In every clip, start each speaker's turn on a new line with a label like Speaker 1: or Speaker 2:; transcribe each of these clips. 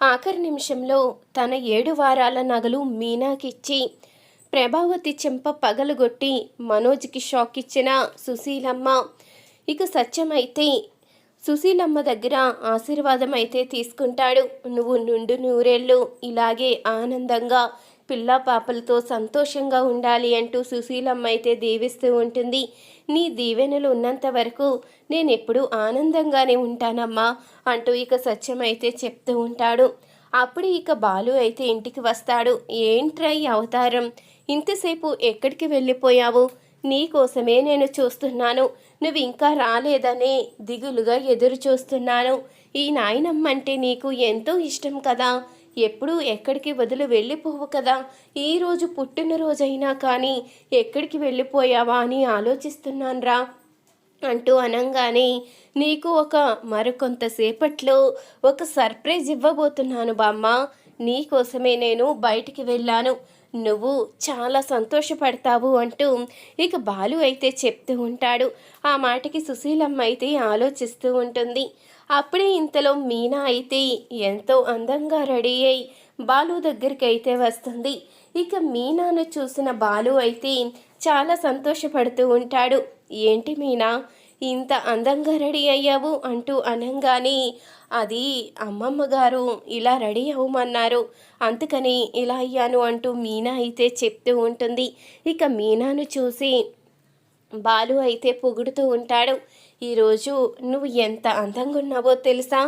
Speaker 1: ఆఖరి నిమిషంలో తన ఏడు వారాల నగలు మీనాకిచ్చి ప్రభావతి చెంప పగలగొట్టి మనోజ్కి షాక్ ఇచ్చిన సుశీలమ్మ. ఇక సత్యమైతే సుశీలమ్మ దగ్గర ఆశీర్వాదం అయితే తీసుకుంటాడు. నువ్వు నుండు నూరేళ్ళు ఇలాగే ఆనందంగా పిల్ల పాపలతో సంతోషంగా ఉండాలి అంటూ సుశీలమ్మ అయితే దీవిస్తూ ఉంటుంది. నీ దీవెనలు ఉన్నంత వరకు నేను ఎప్పుడూ ఆనందంగానే ఉంటానమ్మా అంటూ ఇక సత్యం అయితే చెప్తూ ఉంటాడు. అప్పుడు ఇక బాలు అయితే ఇంటికి వస్తాడు. ఏంట్రై అవతారం? ఇంతసేపు ఎక్కడికి వెళ్ళిపోయావు? నీ కోసమే నేను చూస్తున్నాను. నువ్వు ఇంకా రాలేదనే దిగులుగా ఎదురు చూస్తున్నాను ఈ నాయనమ్మ అంటే నీకు ఎంతో ఇష్టం కదా? ఎప్పుడూ ఎక్కడికి వదిలి వెళ్ళిపోవు కదా. ఈరోజు పుట్టినరోజైనా కానీ ఎక్కడికి వెళ్ళిపోయావా అని ఆలోచిస్తున్నాన్రా. అంటూ అనంగానే నీకు ఒక మరికొంతసేపట్లో ఒక సర్ప్రైజ్ ఇవ్వబోతున్నాను బామ్మ. నీకోసమే నేను బయటికి వెళ్ళాను. నువ్వు చాలా సంతోషపడతావు అంటూ ఇక బాలు అయితే చెప్తూ ఉంటాడు. ఆ మాటకి సుశీలమ్మ అయితే ఆలోచిస్తూ ఉంటుంది. అప్పుడే ఇంతలో మీనా అయితే ఎంతో అందంగా రెడీ అయి బాలు దగ్గరికి అయితే వస్తుంది. ఇక మీనాను చూసిన బాలు అయితే చాలా సంతోషపడుతూ ఉంటాడు. ఏంటి మీనా ఇంత అందంగా రెడీ అయ్యావు అంటూ అనంగానే అది అమ్మమ్మ గారు ఇలా రెడీ అవ్వమన్నారు. అందుకని ఇలా అయ్యాను అంటూ మీనా అయితే చెప్తూ ఉంటుంది. ఇక మీనాను చూసి బాలు అయితే పొగుడుతూ ఉంటాడు. ఈరోజు నువ్వు ఎంత అందంగా ఉన్నావో తెలుసా?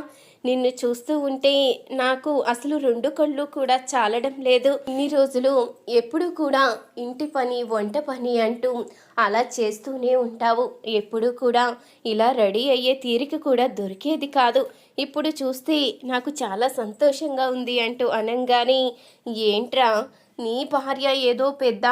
Speaker 1: నిన్ను చూస్తూ ఉంటే నాకు అసలు రెండు కళ్ళు కూడా చాలడం లేదు. ఇన్ని రోజులు ఎప్పుడు కూడా ఇంటి పని వంట పని అంటూ అలా చేస్తూనే ఉంటావు. ఎప్పుడు కూడా ఇలా రెడీ అయ్యే తీరిక కూడా దొరికేది కాదు. ఇప్పుడు చూస్తే నాకు చాలా సంతోషంగా ఉంది అంటూ అనంగానే ఏంట్రా? నీ భార్య ఏదో పెద్ద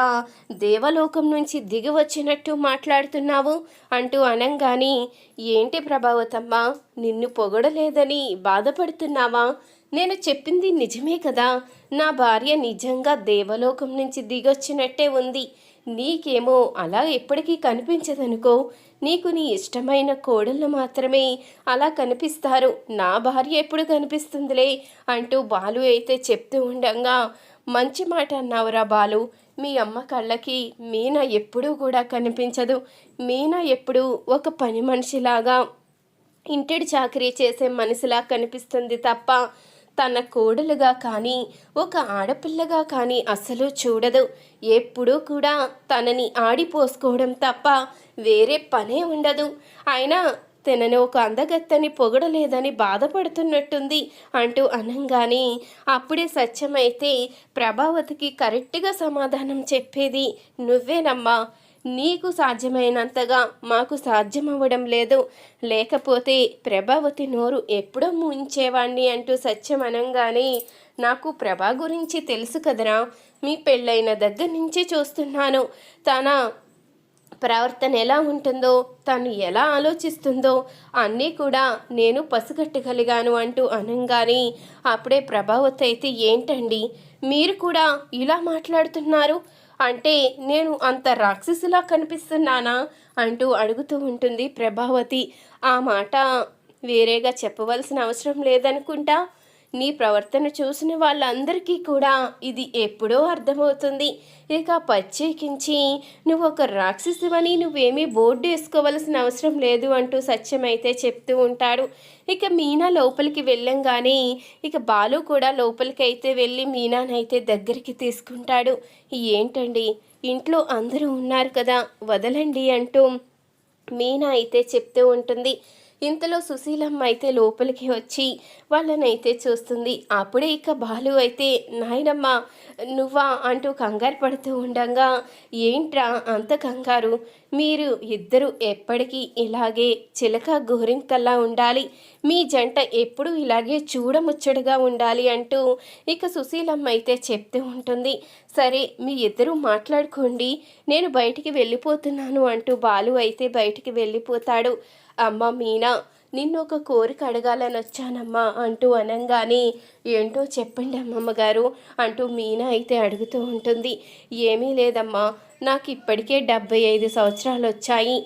Speaker 1: దేవలోకం నుంచి దిగివచ్చినట్టు మాట్లాడుతున్నావు అంటూ అనంగాని ఏంటి ప్రభావతమ్మ నిన్ను పొగడలేదని బాధపడుతున్నావా? నేను చెప్పింది నిజమే కదా. నా భార్య నిజంగా దేవలోకం నుంచి దిగొచ్చినట్టే ఉంది. నీకేమో అలా ఎప్పటికీ కనిపించదనుకో నీకు నీ ఇష్టమైన కోడళ్ళు మాత్రమే అలా కనిపిస్తారు. నా భార్య ఎప్పుడు కనిపిస్తుందిలే అంటూ బాలు అయితే చెప్తూ ఉండగా మంచి మాట అన్నావురా బాలు. మీ అమ్మ కళ్ళకి మీనా ఎప్పుడూ కూడా కనిపించదు. మీనా ఎప్పుడూ ఒక పని మనిషిలాగా ఇంటిడి చాకరీ చేసే మనిషిలా కనిపిస్తుంది తప్ప తన కోడలుగా కానీ ఒక ఆడపిల్లగా కానీ అసలు చూడదు. ఎప్పుడూ కూడా తనని ఆడిపోసుకోవడం తప్ప వేరే పనే ఉండదు. అయినా తనని ఒక అందగత్తని పొగడలేదని బాధపడుతున్నట్టుంది అంటూ అనంగానే అప్పుడే సత్యమైతే ప్రభావతికి కరెక్ట్గా సమాధానం చెప్పేది నువ్వేనమ్మా. నీకు సాధ్యమైనంతగా మాకు సాధ్యమవ్వడం లేదు. లేకపోతే ప్రభావతి నోరు ఎప్పుడో ముంచేవాణ్ణి అంటూ సత్యం అనంగానే నాకు ప్రభా గురించి తెలుసు కదరా. మీ పెళ్ళైన దగ్గర నుంచి చూస్తున్నాను. తన ప్రవర్తన ఎలా ఉంటుందో తను ఎలా ఆలోచిస్తుందో అన్నీ కూడా నేను పసిగట్టగలిగాను అంటూ అనంగానే అప్పుడే ప్రభావతి అయితే ఏంటండి? మీరు కూడా ఇలా మాట్లాడుతున్నారు? అంటే నేను అంత రాక్షసులా కనిపిస్తున్నానా? అంటూ అడుగుతూ ఉంటుంది ప్రభావతి. ఆ మాట వేరేగా చెప్పవలసిన అవసరం లేదనుకుంటా నీ ప్రవర్తన చూసిన వాళ్ళందరికీ కూడా ఇది ఎప్పుడో అర్థమవుతుంది. ఇక ప్రత్యేకించి నువ్వు ఒక రాక్షసివని నువ్వేమీ బోర్డు వేసుకోవలసిన అవసరం లేదు అంటూ సత్యమైతే చెప్తూ ఉంటాడు. ఇక మీనా లోపలికి వెళ్ళంగానే ఇక బాలు కూడా లోపలికి అయితే వెళ్ళి మీనానైతే దగ్గరికి తీసుకుంటాడు. ఏంటండి? ఇంట్లో అందరూ ఉన్నారు కదా వదలండి అంటూ మీనా అయితే చెప్తూ ఉంటుంది. ఇంతలో సుశీలమ్మ అయితే లోపలికి వచ్చి వాళ్ళనైతే చూస్తుంది. అప్పుడే ఇక బాలు అయితే నాయనమ్మ నువ్వా? అంటూ కంగారు పడుతూ ఉండగా ఏంట్రా అంత కంగారు? మీరు ఇద్దరు ఎప్పటికీ ఇలాగే చిలక గోరింకల్లా ఉండాలి. మీ జంట ఎప్పుడు ఇలాగే చూడముచ్చటగా ఉండాలి అంటూ ఇక సుశీలమ్మ అయితే చెప్తూ ఉంటుంది. సరే మీ ఇద్దరు మాట్లాడుకోండి. నేను బయటికి వెళ్ళిపోతున్నాను అంటూ బాలు అయితే బయటికి వెళ్ళిపోతాడు. అమ్మ మీనా నిన్ను ఒక కోరిక అడగాలని వచ్చానమ్మా అంటూ అనంగానే ఏంటో చెప్పండి అమ్మమ్మగారు అంటూ మీనా అయితే అడుగుతూ ఉంటుంది. ఏమీ లేదమ్మా నాకు ఇప్పటికే డెబ్బై ఐదు సంవత్సరాలు వచ్చాయి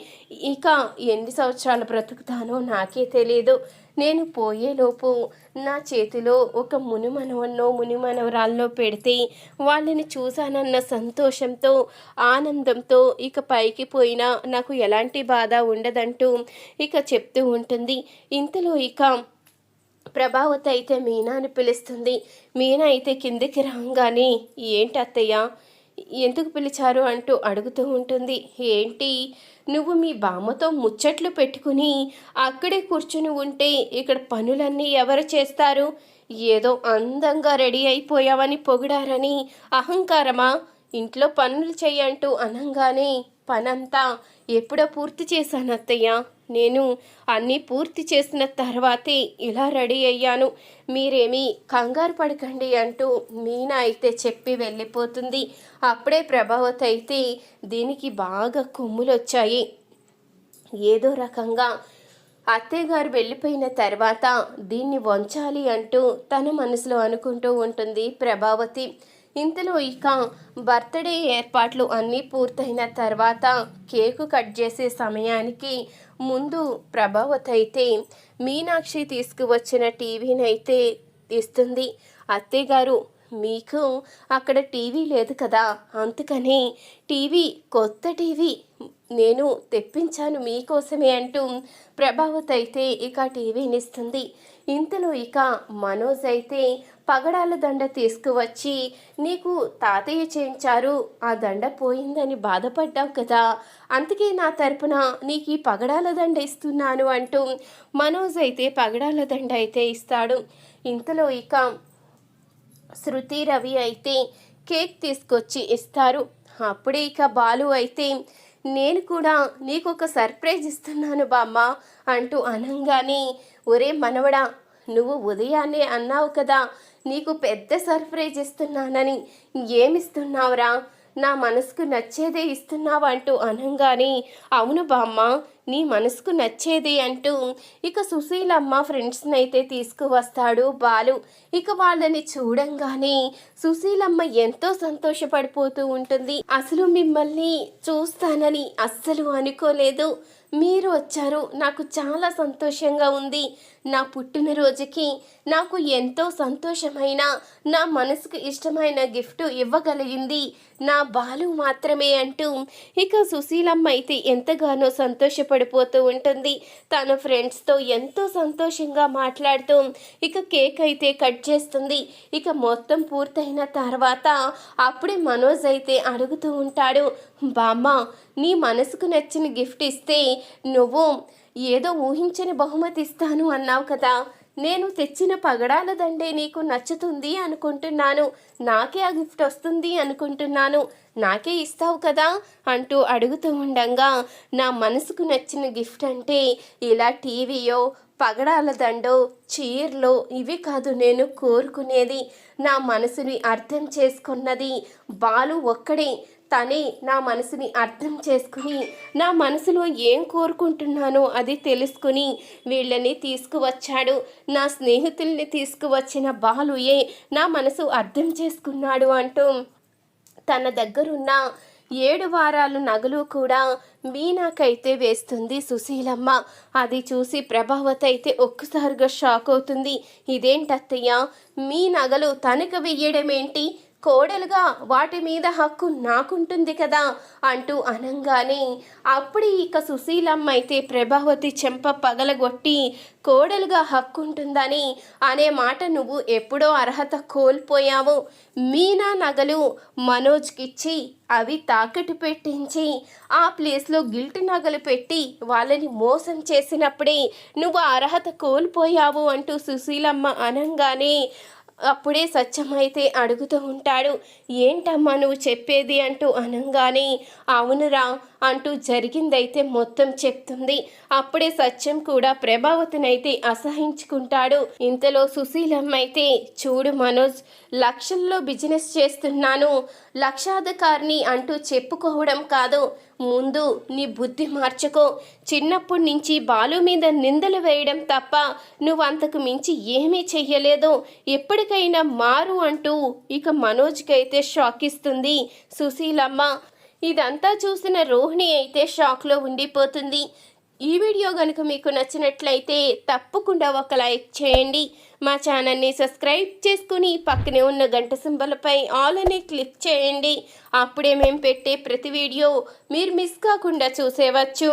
Speaker 1: ఇక ఎన్ని సంవత్సరాలు బ్రతుకుతానో నాకే తెలియదు నేను పోయేలోపు నా చేతిలో ఒక మునిమనవన్నో మునిమనవరాల్లో పెడితే వాళ్ళని చూశానన్న సంతోషంతో ఆనందంతో ఇక పైకి పోయినా నాకు ఎలాంటి బాధ ఉండదంటూ ఇక చెప్తూ ఉంటుంది. ఇంతలో ఇక ప్రభావతి అయితే మీనా అని పిలుస్తుంది. మీనా అయితే కిందికి రాగానే ఏంటి అత్తయ్య? ఎందుకు పిలిచారు అంటూ అడుగుతూ ఉంటుంది. ఏంటి? నువ్వు మీ బామ్మతో ముచ్చట్లు పెట్టుకుని అక్కడే కూర్చుని ఉంటే ఇక్కడ పనులన్నీ ఎవరు చేస్తారు? ఏదో అందంగా రెడీ అయిపోయావని పొగిడారని అహంకారమా? ఇంట్లో పనులు చేయంటూ అనంగానే పనంతా ఎప్పుడో పూర్తి చేశాను అత్తయ్య నేను అన్నీ పూర్తి చేసిన తర్వాతే ఇలా రెడీ అయ్యాను. మీరేమీ కంగారు పడకండి అంటూ మీనా అయితే చెప్పి వెళ్ళిపోతుంది. అప్పుడే ప్రభావతి అయితే దీనికి బాగా కొమ్ములు వచ్చాయి ఏదో రకంగా అత్తయ్యగారు వెళ్ళిపోయిన తర్వాత దీన్ని వంచాలి అంటూ తన మనసులో అనుకుంటూ ఉంటుంది ప్రభావతి. ఇంతలో ఇక బర్త్డే ఏర్పాట్లు అన్నీ పూర్తయిన తర్వాత కేకు కట్ చేసే సమయానికి ముందు ప్రభావత్ అయితే మీనాక్షి తీసుకువచ్చిన టీవీని అయితే ఇస్తుంది అత్తయ్య గారు మీకు అక్కడ టీవీ లేదు కదా అందుకని టీవీ కొత్త టీవీ నేను తెప్పించాను మీకోసమే అంటూ ప్రభావత్ అయితే ఇక టీవీని ఇస్తుంది ఇంతలో ఇక మనోజ్ అయితే పగడాల దండ తీసుకువచ్చి నీకు తాతయ్య చేయించారు. ఆ దండ పోయిందని బాధపడ్డావు కదా. అందుకే నా తరపున నీకు ఈ పగడాల దండ ఇస్తున్నాను అంటూ మనోజ్ అయితే పగడాల దండ అయితే ఇస్తాడు. ఇంతలో ఇక శృతి రవి అయితే కేక్ తీసుకొచ్చి ఇస్తారు. అప్పుడే ఇక బాలు అయితే నేను కూడా నీకు ఒక సర్ప్రైజ్ ఇస్తున్నాను బామ్మ అంటూ అనంగానే ఒరే మనవడా నువ్వు ఉదయాన్నే అన్నావు కదా నీకు పెద్ద సర్ప్రైజ్ ఇస్తున్నానని. ఏమిస్తున్నావురా? నా మనసుకు నచ్చేదే ఇస్తున్నావు అంటూ అనంగానే అవును బామ్మ నీ మనసుకు నచ్చేది అంటూ ఇక సుశీలమ్మ ఫ్రెండ్స్ని అయితే తీసుకువస్తాడు బాలు. ఇక వాళ్ళని చూడంగానే సుశీలమ్మ ఎంతో సంతోషపడిపోతూ ఉంటుంది. అసలు మిమ్మల్ని చూస్తానని అస్సలు అనుకోలేదు. మీరు వచ్చారు. నాకు చాలా సంతోషంగా ఉంది. నా పుట్టినరోజుకి నాకు ఎంతో సంతోషమైన నా మనసుకు ఇష్టమైన గిఫ్ట్ ఇవ్వగలిగింది. నా బాలు మాత్రమే అంటూ ఇక సుశీలమ్మ అయితే ఎంతగానో సంతోషపడిపోతూ ఉంటుంది. తన ఫ్రెండ్స్తో ఎంతో సంతోషంగా మాట్లాడుతూ ఇక కేక్ అయితే కట్ చేస్తుంది. ఇక మొత్తం పూర్తయిన తర్వాత అప్పుడే మనోజ్ అయితే అడుగుతూ ఉంటాడు బామ్మ నీ మనసుకు నచ్చిన గిఫ్ట్ ఇస్తే నువ్వు ఏదో ఊహించని బహుమతి ఇస్తాను అన్నావు కదా. నేను తెచ్చిన పగడాల దండే నీకు నచ్చుతుంది అనుకుంటున్నాను. నాకే ఆ గిఫ్ట్ వస్తుంది అనుకుంటున్నాను. నాకే ఇస్తావు కదా అంటూ అడుగుతూ ఉండగా నా మనసుకు నచ్చిన గిఫ్ట్ అంటే ఇలా టీవీయో పగడాల దండో చీరలో ఇవి కాదు నేను కోరుకునేది. నా మనసుని అర్థం చేసుకున్నది బాలు ఒక్కడే. తనే నా మనసుని అర్థం చేసుకుని నా మనసులో ఏం కోరుకుంటున్నానో అది తెలుసుకుని వీళ్ళని తీసుకువచ్చాడు. నా స్నేహితుల్ని తీసుకువచ్చిన బాలుయే నా మనసు అర్థం చేసుకున్నాడు అంటూ తన దగ్గరున్న ఏడు వారాలు నగలు కూడా మీనాకైతే వేస్తుంది సుశీలమ్మ. అది చూసి ప్రభావతి అయితే ఒక్కసారిగా షాక్ అవుతుంది. ఇదేంటత్తయ్య? మీ నగలు తనకు వెయ్యడం ఏంటి కోడలుగా వాటి మీద హక్కు నాకుంటుంది కదా అంటూ అనంగానే అప్పుడు ఇక సుశీలమ్మ అయితే ప్రభావతి చెంప పగలగొట్టి కోడలుగా హక్కు ఉంటుందని అనే మాట నువ్వు ఎప్పుడో అర్హత కోల్పోయావు. మీనా నగలు మనోజ్కిచ్చి అవి తాకట్టు పెట్టించి ఆ ప్లేస్లో గిల్ట్ నగలు పెట్టి వాళ్ళని మోసం చేసినప్పుడే నువ్వు అర్హత కోల్పోయావు అంటూ సుశీలమ్మ అనంగానే అప్పుడే సత్యమైతే అడుగుతూ ఉంటాడు ఏంటమ్మా నువ్వు చెప్పేది? అంటూ అనంగానే అవునురా అంటూ జరిగిందైతే మొత్తం చెప్తుంది. అప్పుడే సత్యం కూడా ప్రభావతినైతే అసహించుకుంటాడు. ఇంతలో సుశీలమ్మ అయితే చూడు మనోజ్ లక్షల్లో బిజినెస్ చేస్తున్నాను. లక్షాధికారిని అంటూ చెప్పుకోవడం కాదు. ముందు నీ బుద్ధి మార్చుకో. చిన్నప్పటి నుంచి బాలు మీద నిందలు వేయడం తప్ప నువ్వు అంతకు మించి ఏమీ చెయ్యలేదు. ఎప్పటికైనా మారు అంటూ ఇక మనోజ్కి అయితే షాక్ ఇస్తుంది సుశీలమ్మ. ఇదంతా చూసిన రోహిణి అయితే షాక్లో ఉండిపోతుంది. ఈ వీడియో కనుక మీకు నచ్చినట్లయితే తప్పకుండా ఒక లైక్ చేయండి. మా ఛానల్ని సబ్స్క్రైబ్ చేసుకుని పక్కనే ఉన్న గంట సింబలపై ఆల్ అని క్లిక్ చేయండి. అప్పుడే మేము పెట్టే ప్రతి వీడియో మీరు మిస్ కాకుండా చూసేవచ్చు.